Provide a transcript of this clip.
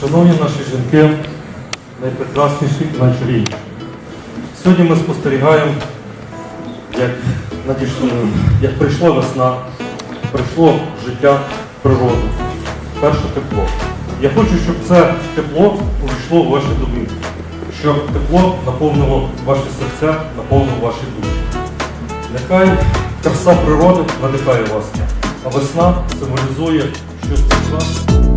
Шановні наші жінки, найпрекрасніші і найчарівніші. Сьогодні ми спостерігаємо, як, надійшло, як прийшла весна, прийшло життя природи. природу, перше тепло. Я хочу, щоб це тепло увійшло в ваші домівки, щоб тепло наповнило ваші серця, наповнило ваші душі. Нехай краса природи надихає вас, а весна символізує щось прекрасне,